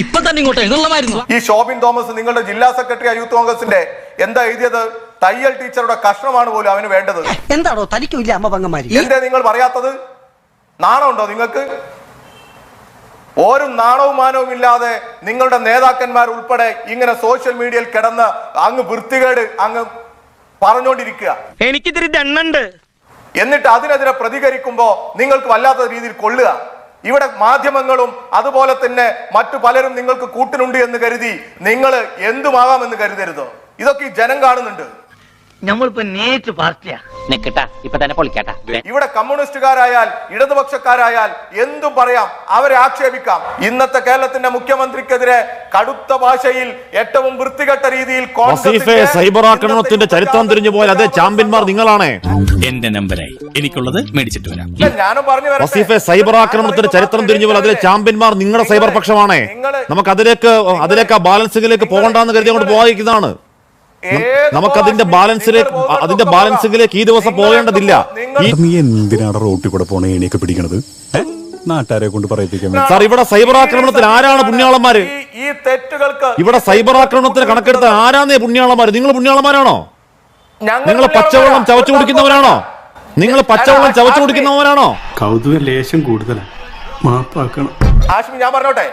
ഇപ്പൊ തന്നെ ഇങ്ങോട്ട് എഴുന്നള്ളമായിരുന്നു ഈ ഷോബിൻ തോമസ് നിങ്ങളുടെ ജില്ലാ സെക്രട്ടറി യൂത്ത് കോൺഗ്രസിന്റെ എന്താ എഴുതിയത്? തയ്യൽ ടീച്ചറുടെ കഷ്ണമാണ് പോലും അവന് വേണ്ടത്. എന്താണോ തനിക്കില്ല അമ്മ പങ്ങന്മാര് എന്തേ നിങ്ങൾ പറയാത്തത്? നാണമുണ്ടോ നിങ്ങൾക്ക്? ഒരു നാണവും മാനവും ഇല്ലാതെ നിങ്ങളുടെ നേതാക്കന്മാർ ഉൾപ്പെടെ ഇങ്ങനെ സോഷ്യൽ മീഡിയയിൽ കിടന്ന് അങ്ങ് വൃത്തികേട് അങ്ങ് പറഞ്ഞുകൊണ്ടിരിക്കുക എനിക്കിതിരി ദണ്ണുണ്ട് എന്നിട്ട് അതിനെതിരെ പ്രതികരിക്കുമ്പോ നിങ്ങൾക്ക് വല്ലാത്ത രീതിയിൽ കൊള്ളുക. ഇവിടെ മാധ്യമങ്ങളും അതുപോലെ തന്നെ മറ്റു പലരും നിങ്ങൾക്ക് കൂട്ടിനുണ്ട് എന്ന് കരുതി നിങ്ങൾ എന്തുമാകാമെന്ന് കരുതരുത്? ഇതൊക്കെ ജനം കാണുന്നുണ്ട്. നമ്മളിപ്പോ നേരിട്ട് പാർട്ടിയാ. നിക്കട്ടാ ഇപ്പൊ തന്നെ പൊളിക്കട്ടാ. ഇവിടെ കമ്മ്യൂണിസ്റ്റുകാരായാൽ ഇടതുപക്ഷക്കാരായാൽ എന്തും പറയാം അവരെ ആക്ഷേപിക്കാം. ഇന്നത്തെ കേരളത്തിന്റെ മുഖ്യമന്ത്രിക്കെതിരെ കടുത്ത ഭാഷയിൽ ഏറ്റവും വൃത്തികെട്ട രീതിയിൽ സൈബർ ആക്രമണത്തിന്റെ ചരിത്രം തിരിഞ്ഞു പോയാൽ അതെ ചാമ്പ്യന്മാർ നിങ്ങളാണ്. എന്റെ നമ്പരായി. എനിക്കുള്ളത് മേടിച്ചിട്ട് വരാം. ഞാനും പറഞ്ഞു. വസീഫെ സൈബർ ആക്രമണത്തിന്റെ ചരിത്രം തിരിഞ്ഞു പോലെ അതിലെ ചാമ്പ്യന്മാർ നിങ്ങളുടെ സൈബർ പക്ഷമാണ്. നമുക്ക് അതിലേക്ക് അതിലേക്ക് ആ ബാലൻസിംഗിലേക്ക് പോകണ്ടെന്ന് കരുതി അങ്ങോട്ട് പോയിരിക്കുന്നതാണ് ഏത് നമുക്കതിന്റെ ബാലൻസിലേക്ക് അതിന്റെ ബാലൻസിലേക്ക് ഈ ദിവസം പോകേണ്ടതില്ല. നീ എന്തിനാണ് റോട്ടിൽ കൂടെ പോണേ ഏണിയൊക്കെ പിടിക്കണത്? നാട്ടുകാരെ കൊണ്ട് പറയിപ്പിക്കാൻ സാർ ഇവിടെ സൈബർ ആക്രമണത്തിൽ ആരാണ് പുണ്യാളന്മാര്? ഈ- ഈ തെറ്റുകൾക്ക് ഇവിടെ സൈബർ ആക്രമണത്തിന് കണക്കെടുത്ത ആരാന്നേ പുണ്യാളന്മാര്? നിങ്ങൾ പുണ്യാളന്മാരാണോ? നിങ്ങൾ പച്ചവെള്ളം ചവച്ചു കുടിക്കുന്നവരാണോ? നിങ്ങൾ പച്ചവെള്ളം ചവച്ചു കുടിക്കുന്നവരാണോ? കൗതുക ലേശം കൂടുതലാണ് മാപ്പാക്കണം. ആശ്മി ഞാൻ പറഞ്ഞോട്ടെ?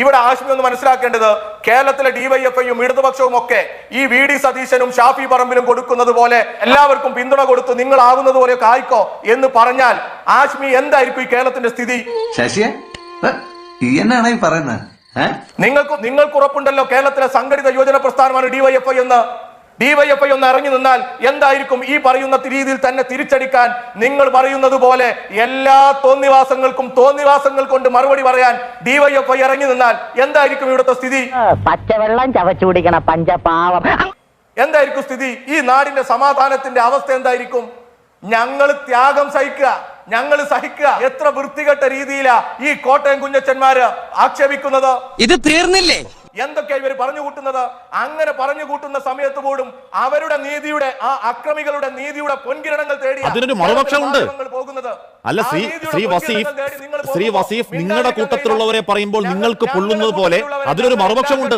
ഇവിടെ ആശ്മി ഒന്ന് മനസ്സിലാക്കേണ്ടത് കേരളത്തിലെ ഡിവൈഎഫ്ഐയും ഇടതുപക്ഷവും ഒക്കെ ഈ വി ഡി സതീശനും ഷാഫി പറമ്പിലും കൊടുക്കുന്നത് പോലെ എല്ലാവർക്കും പിന്തുണ കൊടുത്തു നിങ്ങൾ ആകുന്നത് പോലെയൊക്കെ ആയിക്കോ എന്ന് പറഞ്ഞാൽ ആശ്മി എന്തായിരിക്കും ഈ കേരളത്തിന്റെ സ്ഥിതി? ശശിയെ? എന്നാണ് ഈ പറയുന്നത്? നിങ്ങൾക്ക് നിങ്ങൾക്ക് ഉറപ്പുണ്ടല്ലോ കേരളത്തിലെ സംഘടിത യോജന പ്രസ്ഥാനമാണ് ഡിവൈഎഫ്ഐ എന്ന്. ഡിവൈഎഫ്ഐ ഒന്ന് ഇറങ്ങി നിന്നാൽ എന്തായിരിക്കും ഈ പറയുന്ന രീതിയിൽ തന്നെ തിരിച്ചടിക്കാൻ നിങ്ങൾ പറയുന്നത് പോലെ എല്ലാ തോന്നിവാസങ്ങൾക്കും തോന്നിവാസങ്ങൾ കൊണ്ട് മറുപടി പറയാൻ ഡിവൈഎഫ്ഐ ഇറങ്ങി നിന്നാൽ എന്തായിരിക്കും ഇവിടുത്തെ സ്ഥിതി? പച്ചവെള്ളം ചവച്ചുപിടിക്കണം പഞ്ചപാവം. എന്തായിരിക്കും സ്ഥിതി? ഈ നാടിന്റെ സമാധാനത്തിന്റെ അവസ്ഥ എന്തായിരിക്കും? ഞങ്ങൾ ത്യാഗം സഹിക്കുക ഞങ്ങൾ സഹിക്കുക. എത്ര വൃത്തികെട്ട രീതിയിലാ ഈ കോട്ടയം കുഞ്ഞച്ചന്മാര് ആക്ഷേപിക്കുന്നത്? ഇത് തീർന്നില്ലേ? എന്തൊക്കെയാ ഇവർ പറഞ്ഞു കൂട്ടുന്നത്? അങ്ങനെ പറഞ്ഞു കൂട്ടുന്ന സമയത്ത് പോലും അവരുടെ നീതിയുടെ ആ അക്രമികളുടെ നീതിയുടെ പൊൻകിരണങ്ങൾ തേടി അതിനൊരു മറുപക്ഷമുണ്ട്. അല്ല ശ്രീ ശ്രീ വസീഫ് ശ്രീ വസീഫ് നിങ്ങളുടെ കൂട്ടത്തിലുള്ളവരെ പറയുമ്പോൾ നിങ്ങൾക്ക് പൊള്ളുന്നത് പോലെ അതിനൊരു മറുപക്ഷമുണ്ട്.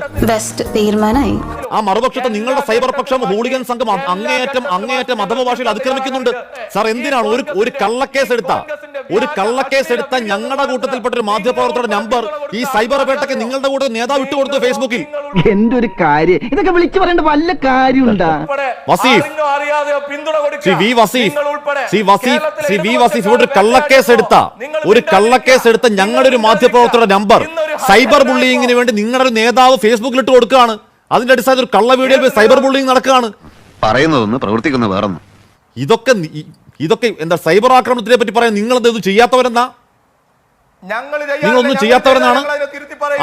തീരുമാനമായി. ആ മറുപക്ഷത്തെ നിങ്ങളുടെ സൈബർ പക്ഷം ഹൂളിഗൻ സംഘം അങ്ങേയറ്റം അങ്ങേയറ്റം അധമ ഭാഷയിൽ അതിക്രമിക്കുന്നുണ്ട് സാർ എന്തിനാണ് ഒരു ഒരു കള്ളക്കേസ് എടുത്ത ഒരു കള്ളക്കേസ് എടുത്ത ഞങ്ങളുടെ കൂട്ടത്തിൽപ്പെട്ട ഒരു മാധ്യമപ്രവർത്തകരുടെ നമ്പർ ഈ സൈബർ പേട്ടയ്ക്ക് നിങ്ങളുടെ കൂടെ നേതാവ് ഇട്ടുകൊടുത്തു ഫേസ്ബുക്കിൽ. എന്റെ ഒരു കാര്യം? ഇതൊക്കെ വിളിച്ചു പറയേണ്ട വല്ല കാര്യമുണ്ടാ? വസീഫ്. ശ്രീ വി വസീഫ്. നിങ്ങൾ ശ്രീ വസീഫ് ശ്രീ വി ഇടതുപക്ഷ വസീഫ് ഇവിടെ ഒരു കള്ളക്കേസ് എടുത്ത. ഒരു കള്ളക്കേസ് എടുത്ത ഞങ്ങളുടെ ഒരു മാധ്യമപ്രവർത്തകരുടെ നമ്പർ. സൈബർ ബുള്ളിങ്ങിന് വേണ്ടി നിങ്ങളുടെ ഒരു നേതാവ് ഫേസ്ബുക്കിൽ ഇട്ട് കൊടുക്കുകയാണ്. അതിന്റെ അടിസ്ഥാനത്തിൽ ഒരു കള്ള വീഡിയോയിൽ സൈബർ ബുള്ളിങ് നടക്കുകയാണ്. പറയുന്നതൊന്ന് പ്രവർത്തിക്കുന്ന വേറൊന്നും. ഇതൊക്കെ ഇതൊക്കെ എന്താ സൈബർ ആക്രമണത്തിനെ പറ്റി പറയാൻ നിങ്ങൾ ഇത് ചെയ്യാത്തവരെന്നാ? നിങ്ങളൊന്നും ചെയ്യാത്തവരെന്നാണ്.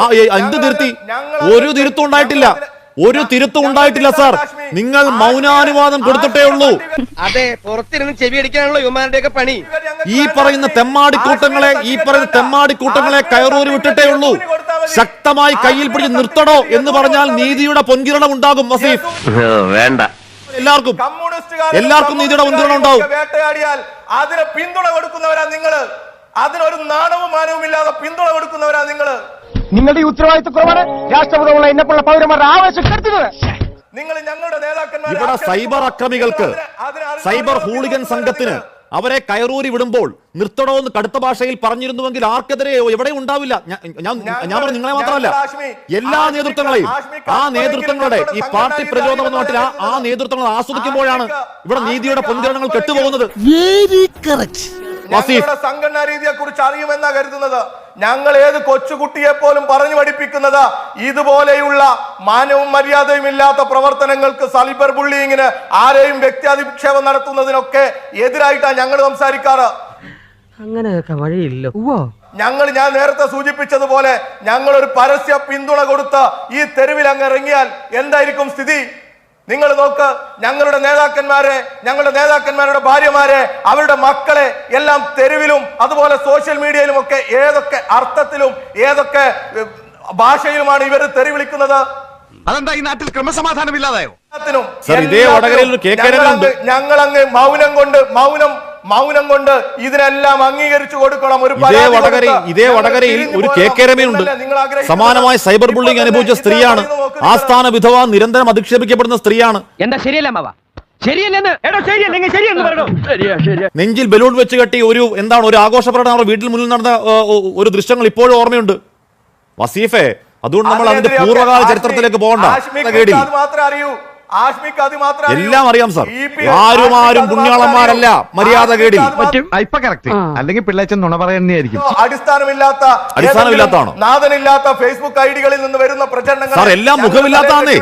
ആ എന്ത് തിരുത്തി. ഒരു തിരുത്തും ഉണ്ടായിട്ടില്ല. ഒരു തിരുത്തും ഉണ്ടായിട്ടില്ല സാർ. നിങ്ങൾ മൗനാനുവാദം കൊടുത്തിട്ടേ ഉള്ളൂ. അതെ പുറത്തിരുന്ന് ചെവി അടിക്കാനുള്ള യുവമാരുടെ പണി. ഈ പറയുന്ന തെമ്മാടിക്കൂട്ടങ്ങളെ ഈ പറയുന്ന തെമ്മാടിക്കൂട്ടങ്ങളെ കയറൂരി വിട്ടിട്ടേ ഉള്ളൂ. ശക്തമായി കയ്യിൽ പിടിച്ച് നിർത്തണോ എന്ന് പറഞ്ഞാൽ നീതിയുടെ പൊൻകിരണം ഉണ്ടാകും വസീഫ് വേണ്ട. എല്ലാവർക്കും. എല്ലാവർക്കും നീതിയുടെ മുൻഗണന ഉണ്ടാവും. വേട്ടയാടിയാൽ അതിന് പിന്തുണ കൊടുക്കുന്നവരാ നിങ്ങൾ. അതിനൊരു നാണവും മാനവും ഇല്ലാതെ പിന്തുണ കൊടുക്കുന്നവരാ നിങ്ങൾ നിങ്ങളുടെ ഈ ഉത്തരവാദിത്വക്കുറവാണ് രാഷ്ട്രപതിയുള്ള എന്നെപ്പോലുള്ള പൗരന്മാരുടെ ആവേശം കെടുത്തുന്നത് നിങ്ങൾ ഞങ്ങളുടെ നേതാക്കന്മാർ ഇവിടെ സൈബർ അക്രമികൾക്ക് സൈബർ ഹൂളിഗൻ സംഘത്തിന് അവരെ കയറൂരി വിടുമ്പോൾ നിർത്തണോ എന്ന് കടുത്ത ഭാഷയിൽ പറഞ്ഞിരുന്നുവെങ്കിൽ ആർക്കെതിരെയോ എവിടെ ഉണ്ടാവില്ല? ഞാൻ ഞാൻ- ഞാൻ പറഞ്ഞു നിങ്ങളെ മാത്രമല്ല. എല്ലാ നേതൃത്വങ്ങളെയും ആ നേതൃത്വങ്ങളുടെ ഈ പാർട്ടി പ്രചോദനം നാട്ടിൽ ആ ആ നേതൃത്വങ്ങൾ ആസ്വദിക്കുമ്പോഴാണ് ഇവിടെ നീതിയുടെ പൊൻകിരണങ്ങൾ കെട്ടുപോകുന്നത്. സംഘടനാ രീതിയെ കുറിച്ച് അറിയുമെന്നാ കരുതുന്നത്. ഞങ്ങൾ ഏത് കൊച്ചുകുട്ടിയെ പോലും പറഞ്ഞു പഠിപ്പിക്കുന്നത് ഇതുപോലെയുള്ള മാനവും മര്യാദയും ഇല്ലാത്ത പ്രവർത്തനങ്ങൾക്ക് സൈബർ ബുള്ളിങ്ങിന് ആരെയും വ്യക്തിയാധിക്ഷേപം നടത്തുന്നതിനൊക്കെ എതിരായിട്ടാണ് ഞങ്ങൾ സംസാരിക്കാറ്. അങ്ങനെയൊക്കെ വഴിയില്ല. ഞങ്ങൾ ഞാൻ നേരത്തെ സൂചിപ്പിച്ചതുപോലെ ഞങ്ങൾ ഒരു പരസ്യ പിന്തുണ കൊടുത്ത് ഈ തെരുവിൽ അങ്ങ് ഇറങ്ങിയാൽ എന്തായിരിക്കും സ്ഥിതി? നിങ്ങൾ നോക്ക് ഞങ്ങളുടെ നേതാക്കന്മാരെ ഞങ്ങളുടെ നേതാക്കന്മാരുടെ ഭാര്യമാരെ അവരുടെ മക്കളെ എല്ലാം തെരുവിലും അതുപോലെ സോഷ്യൽ മീഡിയയിലും ഒക്കെ ഏതൊക്കെ അർത്ഥത്തിലും ഏതൊക്കെ ഭാഷയിലുമാണ് ഇവർ തെറി വിളിക്കുന്നത്? അതെന്താ ഈ നാട്ടിൽ ക്രമസമാധാനം ഇല്ലാതായോ ഞങ്ങൾ അങ്ങ് മൗനം കൊണ്ട് മൗനം മൗനം കൊണ്ട് ഇതിനെല്ലാം അംഗീകരിച്ചു കൊടുക്കണം ഒരു ഇതേ വടകരയിൽ ഇതേ വടകരയിൽ ഒരു കെ കെ രമയുണ്ട് സമാനമായ സൈബർ ബുള്ളിംഗ് അനുഭവിച്ച സ്ത്രീയാണ്. ആ സ്ഥാന ആസ്ഥാന വിധവ നിരന്തരം അധിക്ഷേപിക്കപ്പെടുന്ന സ്ത്രീയാണ്. എന്താ ശരിയല്ല മാവ നെഞ്ചിൽ ബലൂൺ വെച്ച് കെട്ടി ഒരു എന്താണ് ഒരു ആഘോഷ പ്രകടനം അവരുടെ വീട്ടിൽ മുന്നിൽ നടന്ന ഒരു ദൃശ്യങ്ങൾ ഇപ്പോഴും ഓർമ്മയുണ്ട്. വസീഫെ അതുകൊണ്ട് നമ്മൾ അതിന്റെ പൂർവകാല ചരിത്രത്തിലേക്ക് പോകണ്ട. കേടി. അത് മാത്രമേ അറിയൂ. അത് എല്ലാം അറിയാം സാർ. ആരും ആരും പുണ്യാളന്മാരല്ല. മര്യാദ കേടി. അല്ലെങ്കിൽ പിള്ളേച്ചൻ നുണ പറയുന്നതായിരിക്കും. അടിസ്ഥാനമില്ലാത്ത അടിസ്ഥാനമില്ലാത്തതാണോ? നാഥനില്ലാത്ത ഫേസ്ബുക്ക് ഐഡികളിൽ നിന്ന് വരുന്ന പ്രചരണങ്ങൾ സാർ, എല്ലാം മുഖമില്ലാത്തതാണേ.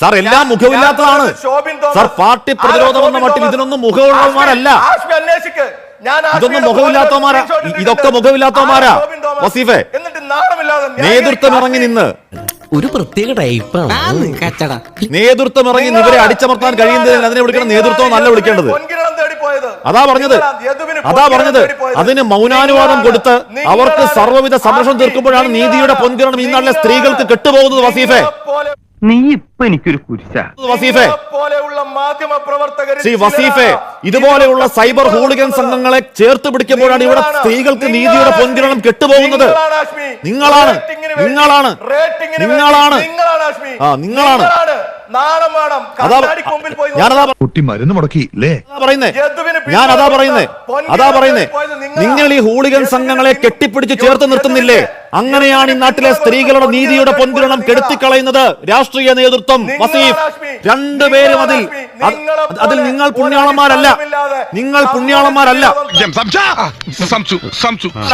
സാർ എല്ലാം മുഖമില്ലാത്തതാണ്. സാർ പാർട്ടി പ്രതിരോധം എന്ന മട്ടിൽ ഇതിനൊന്നും മുഖമുള്ളവന്മാരല്ല. ഇതൊന്നും മുഖമില്ലാത്തവന്മാരാ. ഇതൊക്കെ മുഖമില്ലാത്തവന്മാരാ. വസീഫെ. എന്നിട്ട് നാണമില്ലാതെ നേതൃത്വം ഇറങ്ങി നിന്ന്. ഒരു പ്രത്യേക ടൈപ്പാണ് കച്ചട. നേതൃത്വം ഇറങ്ങി ഇവരെ അടിച്ചമർത്താൻ കഴിയുന്നതിന് അതിനെ വിളിക്കണം. നേതൃത്വം നല്ല വിളിക്കേണ്ടത്. അതാ പറഞ്ഞത്. അതാ പറഞ്ഞത്. അതിന് മൗനാനുവാദം കൊടുത്ത് അവർക്ക് സർവവിധ സംരക്ഷണം തീർക്കുമ്പോഴാണ് നീതിയുടെ പൊൻകിരണം ഇന്നാളിലെ സ്ത്രീകൾക്ക് കെട്ടുപോകുന്നത് വസീഫെ. നീ ഇപ്പൊ എനിക്കൊരു കുരിശ. വസീഫെ. പോലെയുള്ള മാധ്യമ പ്രവർത്തകർ ശ്രീ വസീഫെ ഇതുപോലെയുള്ള സൈബർ ഹൂളിഗൻ സംഘങ്ങളെ ചേർത്ത് പിടിക്കുമ്പോഴാണ് ഇവിടെ സ്ത്രീകൾക്ക് നീതിയുടെ പൊൻകിരണം കെട്ടുപോകുന്നത്. നിങ്ങളാണ് നിങ്ങളാണ് നിങ്ങളാണ് ആ നിങ്ങളാണ്. കുട്ടി മരുന്ന് മുടക്കി പറയുന്നേ. ഞാൻ അതാ പറയുന്നേ. അതാ പറയുന്നേ. നിങ്ങൾ ഈ ഹൂളിഗൻ സംഘങ്ങളെ കെട്ടിപ്പിടിച്ച് ചേർത്ത് നിർത്തുന്നില്ലേ? അങ്ങനെയാണ് ഈ നാട്ടിലെ സ്ത്രീകളുടെ നീതിയുടെ പൊൻകിരണം കെടുത്തിക്കളയുന്നത് രാഷ്ട്രീയ നേതൃത്വം വസീഫ്. രണ്ടുപേരും അതിൽ അതിൽ നിങ്ങൾ പുണ്യാളന്മാരല്ല. അടിസ്ഥാനമില്ലാതെ നിങ്ങൾ പുണ്യാളന്മാരല്ല.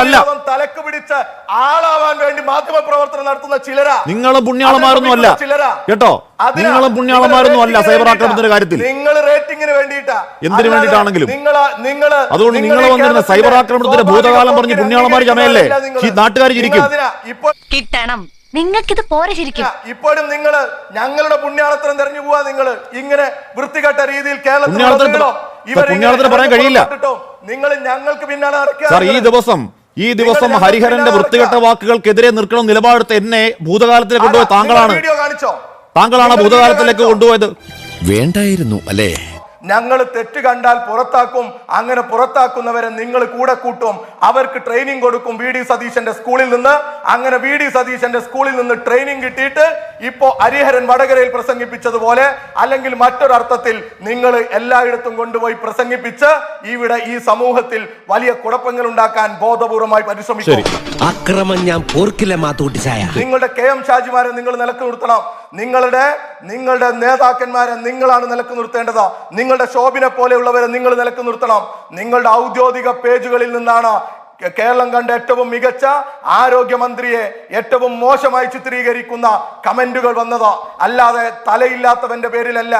അല്ല. തലക്ക് പിടിച്ച് ആളാവാൻ വേണ്ടി മാധ്യമ പ്രവർത്തനം നടത്തുന്ന ചിലരാ. നിങ്ങളും പുണ്യാളന്മാരൊന്നും അല്ല ചിലരാ. കേട്ടോ? നിങ്ങളും പുണ്യാളന്മാരൊന്നും അല്ല സൈബർ ആക്രമണത്തിന്റെ കാര്യത്തിൽ. നിങ്ങൾ റേറ്റിംഗിന് വേണ്ടിയിട്ടാ. എന്തിനു വേണ്ടിട്ടാണെങ്കിലും വേണ്ടിയിട്ടാണെങ്കിലും. നിങ്ങൾ നിങ്ങൾ അതുകൊണ്ട് നിങ്ങൾ വന്നിരുന്ന സൈബർ ആക്രമണത്തിന്റെ ഭൂതകാലം പറഞ്ഞ് പുണ്യാളന്മാർ പുണ്യാളന്മാര് ചമയല്ലേ? നാട്ടുകാർ ഈ നാട്ടുകാര് ചിരിക്കും. നിങ്ങൾ കിട്ടണം. നിങ്ങൾക്കിത് പോരെ ശരിക്കും. ഇപ്പോഴും നിങ്ങൾ ഞങ്ങളുടെ പുണ്യാളത്രം തെരഞ്ഞു പോവാ നിങ്ങൾ ഇങ്ങനെ വൃത്തികെട്ട രീതിയിൽ കേരളത്തിൽ പറയാൻ കഴിയില്ല. നിങ്ങൾ ഞങ്ങൾക്ക് പിന്നാലെ സാർ ഈ ദിവസം ഈ ദിവസം ഹരിഹരന്റെ വൃത്തികെട്ട വാക്കുകൾക്കെതിരെ നിൽക്കണം നിലപാടെടുത്ത് എന്നെ ഭൂതകാലത്തിലേക്ക് കൊണ്ടുപോയ താങ്കളാണ്. താങ്കളാണ് ഭൂതകാലത്തിലേക്ക് കൊണ്ടുപോയത്? വേണ്ടായിരുന്നു അല്ലേ? ഞങ്ങൾ തെറ്റ് കണ്ടാൽ പുറത്താക്കും അങ്ങനെ പുറത്താക്കുന്നവരെ നിങ്ങൾ കൂടെ കൂട്ടും. അവർക്ക് ട്രെയിനിങ് കൊടുക്കും വി ഡി സതീശന്റെ സ്കൂളിൽ നിന്ന്. അങ്ങനെ വി ഡി സതീശന്റെ സ്കൂളിൽ നിന്ന് ട്രെയിനിങ് കിട്ടിയിട്ട് ഇപ്പോ ഹരിഹരൻ വടകരയിൽ പ്രസംഗിപ്പിച്ചതുപോലെ അല്ലെങ്കിൽ മറ്റൊരർത്ഥത്തിൽ നിങ്ങൾ എല്ലായിടത്തും കൊണ്ടുപോയി പ്രസംഗിപ്പിച്ച് ഇവിടെ ഈ സമൂഹത്തിൽ വലിയ കുഴപ്പങ്ങൾ ഉണ്ടാക്കാൻ ബോധപൂർവമായി പരിശ്രമിച്ചു അക്രമം ഞാൻ പോർക്കില്ല നിങ്ങളുടെ കെ എം ഷാജിമാരെ നിങ്ങൾ നിലയ്ക്ക് നിർത്തണം. നിങ്ങളുടെ നിങ്ങളുടെ നേതാക്കന്മാരെ നിങ്ങളാണ് നിലയ്ക്ക് നിർത്തേണ്ടത്. നിങ്ങളുടെ ശോഭിനെ പോലെയുള്ളവരെ നിങ്ങൾ നിലയ്ക്ക് നിർത്തണം. നിങ്ങളുടെ ഔദ്യോഗിക പേജുകളിൽ നിന്നാണ് കേരളം കണ്ട ഏറ്റവും മികച്ച ആരോഗ്യമന്ത്രിയെ ഏറ്റവും മോശമായി ചിത്രീകരിക്കുന്ന കമന്റുകൾ വന്നത്. അല്ലാതെ തലയില്ലാത്തവന്റെ പേരിലല്ല.